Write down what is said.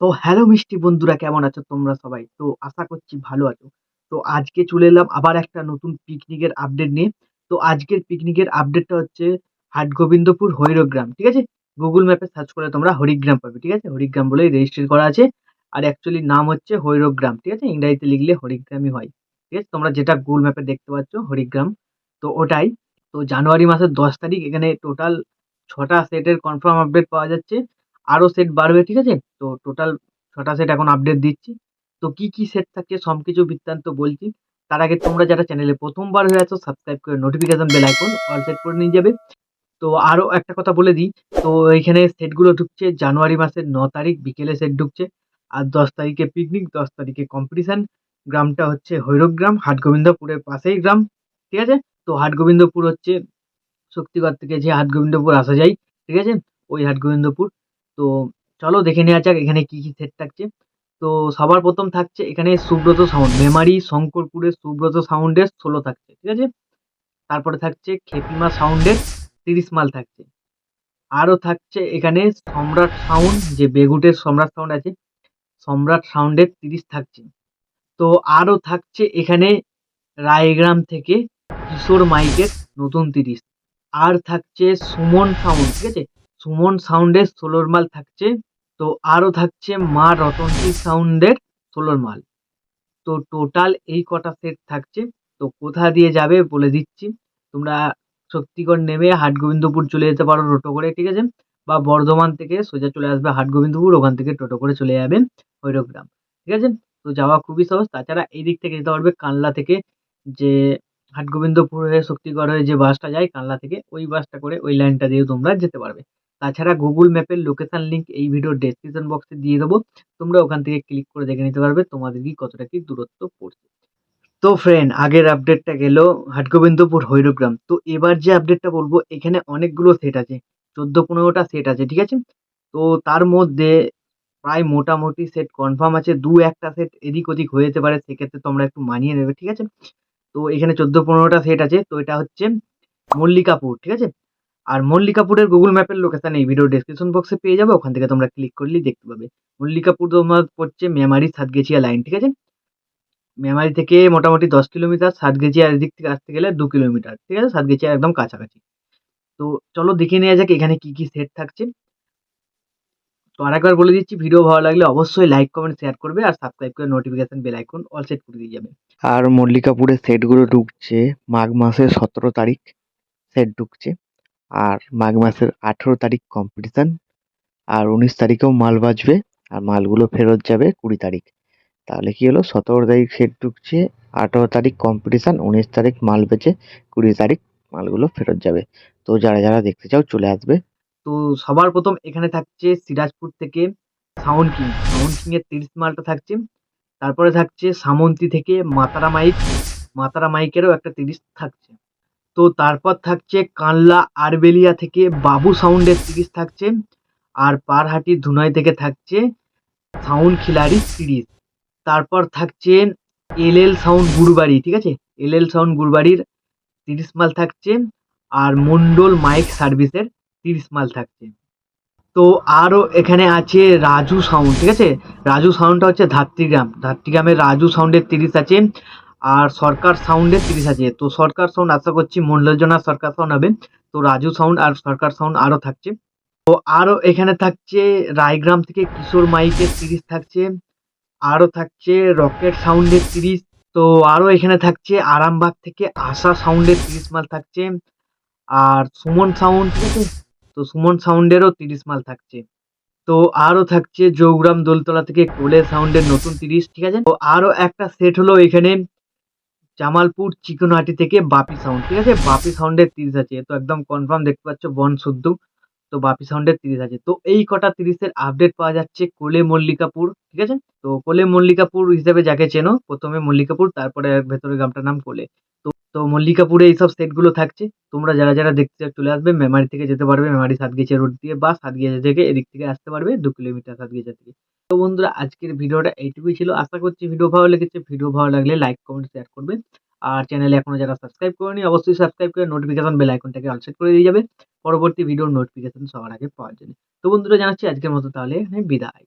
তো হ্যালো মিষ্টি বন্ধুরা, কেমন আছো তোমরা সবাই? তো আশা করছি ভালো আছো। তো আজকে চলে এলাম আবার একটা নতুন পিকনিকের আপডেট নিয়ে। তো আজকের পিকনিকের আপডেটটা হচ্ছে হাটগোবিন্দপুর হৈরগ্রাম। ঠিক আছে? গুগল ম্যাপে সার্চ করে তোমরা হরিগ্রাম পাবে। ঠিক আছে? হরিগ্রাম বলেই রেজিস্ট্রি করা আছে। আর অ্যাকচুয়ালি নাম হচ্ছে হৈরগ্রাম। ঠিক আছে? ইংরাজিতে লিখলে হরিগ্রামই হয়। ঠিক আছে? তোমরা যেটা গুগল ম্যাপে দেখতে পাচ্ছ, হরিগ্রাম। তো ওটাই। তো জানুয়ারি মাসের ১০ তারিখ, এখানে টোটাল ছটা সেটের কনফার্ম আপডেট পাওয়া যাচ্ছে। আরও সেট বাড়বে। ঠিক আছে? তো টোটাল ছটা সেট এখন আপডেট দিচ্ছি। তো কি, কি সেট থাকছে সব কিছু বৃত্তান্ত বলছি। তার আগে তোমরা যারা চ্যানেলে প্রথমবার হয়ে আছো সাবস্ক্রাইব করে notification bell icon all set করে নিয়ে যাবে। তো আরও একটা কথা বলে দিই। তো এইখানে সেটগুলো ঢুকছে জানুয়ারি মাসের ৯ তারিখ বিকেলে সেট ঢুকছে। আর ১০ তারিখে পিকনিক, ১০ তারিখে কম্পিটিশন। গ্রামটা হচ্ছে হৈরগ্রাম, হাটগোবিন্দপুরের পাশেই গ্রাম। ঠিক আছে? তো হাটগোবিন্দপুর হচ্ছে শক্তিগড় থেকে যে হাটগোবিন্দপুর আসা যায়। ঠিক আছে? ওই হাটগোবিন্দপুর। তো চলো দেখে নেওয়া যাক এখানে কি, কি সেট থাকছে। তো সবার প্রথম থাকছে এখানে সুব্রত সাউন্ড। মেমারি শঙ্করপুরের সুব্রত সাউন্ডের ১৬ থাকছে। ঠিক আছে? তারপরে থাকছে খেপিমা সাউন্ডের ৩০ মাল থাকছে। আরও থাকছে এখানে সম্রাট সাউন্ড যে বেগুটের সম্রাট সাউন্ড আছে। সম্রাট সাউন্ডের ৩০ থাকছে। তো আরও থাকছে এখানে রায়গ্রাম থেকে কিশোর মাইকের নতুন ৩০। আর থাকছে সুমন সাউন্ড। ঠিক আছে? সুমন সাউন্ডের ১৬ মাল থাকছে। তো আরও থাকছে মা রতন্তী সাউন্ডের ১৬ মাল। তো টোটাল এই কটা সেট থাকছে। তো কোথা দিয়ে যাবে বলে দিচ্ছি। তোমরা শক্তিগড় নেমে হাটগোবিন্দপুর চলে যেতে পারো টোটো করে। ঠিক আছে? বা বর্ধমান থেকে সোজা চলে আসবে হাটগোবিন্দপুর। ওখান থেকে টোটো করে চলে যাবে হৈরগ্রাম। ঠিক আছে? তো যাওয়া খুবই সহজ। তাছাড়া এই দিক থেকে যেতে পারবে কানলা থেকে যে হাটগোবিন্দপুর হয়ে শক্তিগড় হয়ে যে বাসটা যায় কানলা থেকে, ওই বাসটা করে ওই লাইনটা দিয়েও তোমরা যেতে পারবে। তাছাড়া গুগল ম্যাপের লোকেশন লিঙ্ক এই ভিডিওর ডেসক্রিপশন বক্সে দিয়ে দেবো। তোমরা ওখান থেকে ক্লিক করে দেখে নিতে পারবে তোমাদের কি কতটা কি দূরত্ব পড়ছে। তো ফ্রেন্ড আগের আপডেটটা গেল হাটগোবিন্দপুর হৈরগ্রাম। তো এবার যে আপডেটটা বলব, এখানে অনেকগুলো সেট আছে। ১৪-১৫ সেট আছে। ঠিক আছে? তো তার মধ্যে প্রায় মোটামুটি সেট কনফার্ম আছে। দু একটা সেট এদিক ওদিক হয়ে যেতে পারে। সেক্ষেত্রে তোমরা একটু মানিয়ে নেবে। ঠিক আছে? তো এখানে ১৪-১৫ সেট আছে। তো এটা হচ্ছে মল্লিকাপুর। ঠিক আছে? আর মল্লিকাপুরের গুগল ম্যাপের লোকেশন এই ভিডিও ডেসক্রিপশন বক্সে পেয়ে যাবে। ওখান থেকে তোমরা ক্লিক করলেই দেখতে পাবে। মল্লিকাপুর তোমার পড়ছে মেমারি সাতগেছিয়া লাইন। ঠিক আছে? মেমারি থেকে মোটামুটি ১০ কিলোমিটার। সাতগেছিয়ার এদিক থেকে আসতে গেলে দু কিলোমিটার। ঠিক আছে? সাতগেছিয়া একদম কাছাকাছি। তো চলো দেখে নেওয়া যাক এখানে কি, কি সেট থাকছে। তো আরেকবার বলে দিচ্ছি ভিডিও ভালো লাগলে অবশ্যই লাইক, কমেন্ট, শেয়ার করবে আর সাবস্ক্রাইব করে notification bell icon all set করে দিয়ে যাবে। আর মল্লিকাপুরের সেটগুলো ঢুকছে মাঘ মাসের ১৭ তারিখ সেট ঢুকছে। আর মাঘ মাসের ১৮ তারিখ কম্পিটিশান আর ১৯ তারিখেও মাল বাজবে। আর মালগুলো ফেরত যাবে ২০ তারিখ। তাহলে কি হলো ১৭ তারিখ সেট ঢুকছে, ১৮ তারিখ কম্পিটিশান উনিশ তারিখ মাল বেচে ২০ তারিখ মালগুলো ফেরত যাবে। তো যারা, যারা দেখতে চাও চলে আসবে। তো সবার প্রথম এখানে থাকছে সিরাজপুর থেকে সাউন্ড কিং। সাউন্ড কিং এর ৩০ মালটা থাকছে। তারপরে থাকছে সামন্তী থেকে মাতারা মাইক। মাতারা মাইকেরও একটা ৩০ থাকছে। তো তারপর থাকছে কানলা আরবেলিয়া থেকে বাবু সাউন্ডের ৩০ থাকছে। আর পারহাটি ধুনাই থেকে থাকছে সাউন্ড খিলাড়ি ৩০। তারপর থাকছে এলএল সাউন্ড গুরবাড়ি। ঠিক আছে? এলএল সাউন্ড গুরবাড়ির ৩০ মাল থাকছে। আর মন্ডল মাইক সার্ভিসের ৩০ মাল থাকছে। তো আরও এখানে আছে রাজু সাউন্ড। ঠিক আছে? রাজু সাউন্ডটা হচ্ছে ধাত্রীগ্রাম। ধাত্রীগ্রামের রাজু সাউন্ডের ৩০ আছে। আর সরকার সাউন্ডের ৩০ আছে। তো সরকার সাউন্ড আশা করছি মন্ডলজনা সরকার সাউন্ড হবে। তো রাজু সাউন্ড আর সরকার সাউন্ড আরও থাকছে। তো আরও এখানে থাকছে রায়গ্রাম থেকে কিশোর মাইকের ৩০ থাকছে। আরও থাকছে রকেট সাউন্ডের ৩০। তো আরও এখানে থাকছে আরামবাগ থেকে আশা সাউন্ডের ৩০ মাল থাকছে। আর সুমন সাউন্ড ঠিক আছে? তো সুমন সাউন্ডেরও ৩০ মাল থাকছে। তো আরও থাকছে জৌগ্রাম দোলতলা থেকে কোলে সাউন্ডের নতুন ৩০ ঠিক আছে? তো আরও একটা সেট হলো এখানে জামালপুর চিকনহাটি থেকে বাপি সাউন্ড। ঠিক আছে? বাপি সাউন্ডের ৩০ আছে। তো একদম কনফার্ম দেখতে পাচ্ছ, বন শুদ্ধ। তো বাপি সাউন্ডের ৩০ আছে। তো এই কটা ৩০ এর আপডেট পাওয়া যাচ্ছে কোলে মল্লিকাপুর। ঠিক আছে? তো কোলে মল্লিকাপুর হিসেবে যাকে চেনো ১ম এ মল্লিকাপুর তারপরে ভেতরের গ্রামটার নাম কোলে। তো, তো মল্লিকাপুরে এইসব সেটগুলো থাকছে। তোমরা যারা, যারা দেখতে চলে আসবে। মেমারি থেকে যেতে পারবে। মেমারি সাতগেছিয়া রোড দিয়ে বা সাতগেছিয়া থেকে এদিক থেকে আসতে পারবে ২ কিলোমিটার সাতগেছিয়া থেকে। তো বন্ধুরা আজকের ভিডিওটা এইটুকুই ছিল। আশা করছি ভিডিও ভালো লেগেছে। ভিডিও ভালো লাগলে লাইক, কমেন্ট, শেয়ার করবে। আর চ্যানেলে এখনও যারা সাবস্ক্রাইব করোনি অবশ্যই সাবস্ক্রাইব করে নোটিফিকেশন বেল আইকনটাকে অল সেট করে দিয়ে যাবে। পরবর্তী ভিডিওর নোটিফিকেশন সবার আগে পাওয়ার জন্য। তো বন্ধুরা জানাচ্ছি আজকের মতো তাহলে বিদায়।